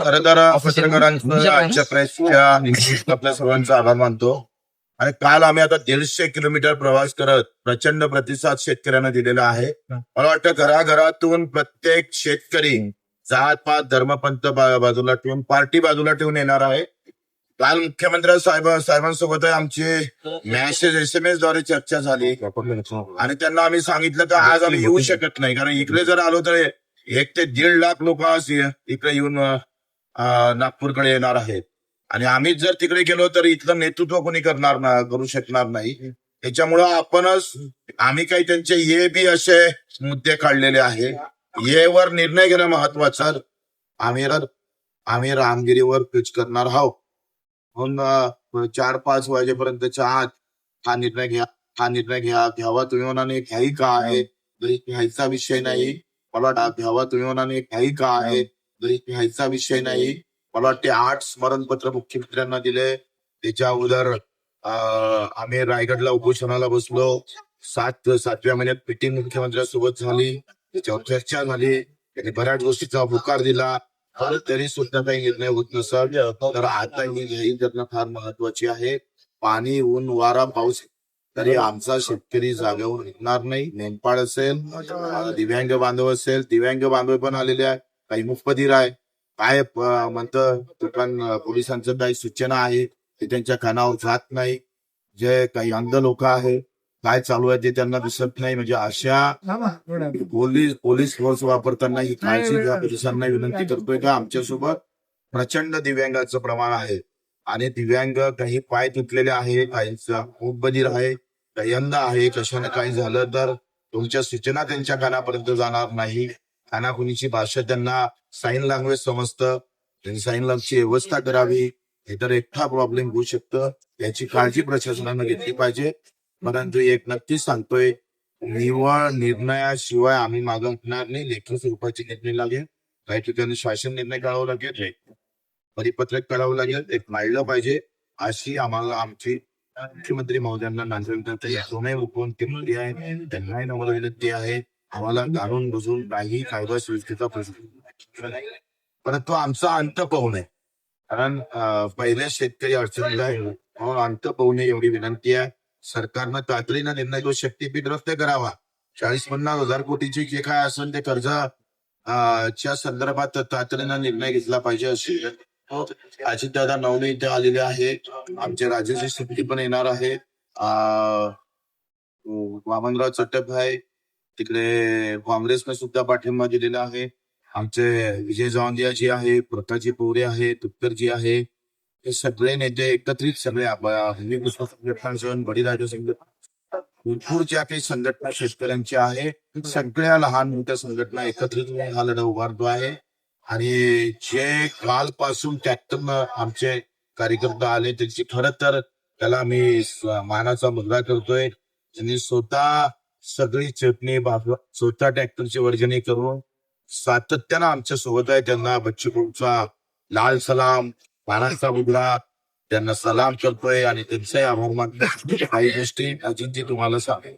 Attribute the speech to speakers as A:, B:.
A: खरं तर
B: officer-
A: पत्रकारांचं
B: officer-
A: आजच्या प्रेसच्या निमित्त आपल्या सर्वांचा आभार मानतो आणि काल आम्ही आता दीडशे किलोमीटर प्रवास करत प्रचंड प्रतिसाद शेतकऱ्यांना दिलेला आहे मला वाटतं घराघरातून प्रत्येक शेतकरी जात पात धर्मपंथ बाजूला ठेवून पार्टी बाजूला ठेवून येणार आहे काल मुख्यमंत्री साहेब साहेबांसोबत आमची मॅसेज एस एम एसद्वारे चर्चा झाली आणि त्यांना आम्ही सांगितलं की आज आम्ही येऊ शकत नाही कारण इकडे जर आलो तर एक ते दीड लाख लोक आज इकडे येऊन नागपूरकडे येणार आहेत. आणि आम्ही जर तिकडे गेलो तर इथलं नेतृत्व कोणी करणार ना करू शकणार नाही. त्याच्यामुळं आपणच आम्ही काही त्यांचे ये बी असे मुद्दे काढलेले आहे. ये वर निर्णय घेणं महत्वाचं. आम्ही आम्ही रामगिरीवर पिच करणार आहोत. म्हणून चार पाच वाजेपर्यंतच्या आत हा निर्णय घ्या हा निर्णय घ्या घ्यावा तुम्ही म्हणाने घ्याई का आहे. घ्यायचा विषय नाही. मला घ्यावा तुम्ही म्हणाने घ्याई का आहे? घ्यायचा विषय नाही मला वाटते आठ स्मरणपत्र मुख्यमंत्र्यांना दिले. त्याच्या अगोदर आम्ही रायगडला उपोषणाला बसलो. सात सातव्या महिन्यात मिटिंग मुख्यमंत्र्यांसोबत झाली. त्याच्यावर चर्चा झाली. त्यांनी बऱ्याच गोष्टीचा होकार दिला. तरी सुद्धा काही निर्णय होत नसत तर आता ही घाई करणं फार महत्वाची आहे. पाणी ऊन वारा पाऊस तरी आमचा शेतकरी जागेवर निघणार नाही. नेमपाड असेल दिव्यांग बांधव असेल दिव्यांग बांधव पण आलेले आहे काही मुखपदीर आहे काय म्हणतं दुकान पोलिसांचं काही सूचना आहे ते त्यांच्या कानावर जात नाही. जे काही अंध लोक आहे काय चालू आहे ते त्यांना दिसत नाही. म्हणजे अशा पोलीस पोलीस फोर्स वापरताना ही काळजी पोलिसांना विनंती करतोय का? आमच्यासोबत प्रचंड दिव्यांगाचं प्रमाण आहे. आणि दिव्यांग काही पाय तुटलेले आहे काहींचा खूप बधीर आहे. यंदा आहे कशाने काही झालं तर तुमच्या सूचना त्यांच्या कानापर्यंत जाणार नाही. कानाकुनीची भाषा त्यांना साईन लँग्वेज समजतं. त्यांनी साईन लँग्वेजची व्यवस्था करावी. हे तर एकटा प्रॉब्लेम होऊ शकतं. याची काळजी प्रशासनानं घेतली पाहिजे. परंतु एक नक्कीच सांगतोय निवळ निर्णयाशिवाय आम्ही मागवणार नाही. लेखी स्वरूपाचे निर्णय लागेल. काही ठिकाणी शासन निर्णय काढावा लागेल. परिपत्रक काढावं लागेल. एक मांडलं पाहिजे. अशी आम्हाला आमची मुख्यमंत्री महोदयांना नांदेड सोने उपमुख्यमंत्री आहे त्यांनाही नम्र विनंती आहे. आम्हाला जाणून बुजून काही कायदा सुव्यवस्थेचा प्रश्न नाही परंतु आमचा अंत पाहू नये. कारण पहिले शेतकरी अडचणीला म्हणून अंत पाहू नये एवढी विनंती आहे. सरकारनं तातडीनं निर्णय घेऊन शक्तीपीठ रस्ते करावा. चाळीस पन्नास हजार कोटीची जे काय असेल ते कर्ज च्या संदर्भात तातडीनं निर्णय घेतला पाहिजे अशी अजित दादा नवले इथे आलेले आहेत. आमचे राजेश सुट्टी पण येणार आहे वामनराव चटप आहे तिकडे काँग्रेसने सुद्धा पाठिंबा दिलेला आहे. आमचे विजय जावंदिया जी आहे प्रताजी पोरे आहे तुपकरजी आहे. हे सगळे नेते एकत्रित सगळे आप- हिंदी संघटना संघटना भरपूर ज्या काही संघटना शेतकऱ्यांच्या आहे. सगळ्या लहान मोठ्या संघटना एकत्रित हा लढा उभारतो आहे. आणि जे कालपासून त्यातून आमचे कार्यकर्ता आले त्यांची खर तर त्याला मी मानाचा मुद्रा करतोय. त्यांनी स्वतः सगळी चटणी भाजवा स्वतः ट्रॅक्टरची वर्जनी करून सातत्यानं आमच्यासोबत आहे. त्यांना बच्चूचा लाल सलाम मानाचा मुद्रा त्यांना सलाम करतोय आणि त्यांचाही आभार मानतो काही गोष्टी अजिंक्य तुम्हाला सांगेल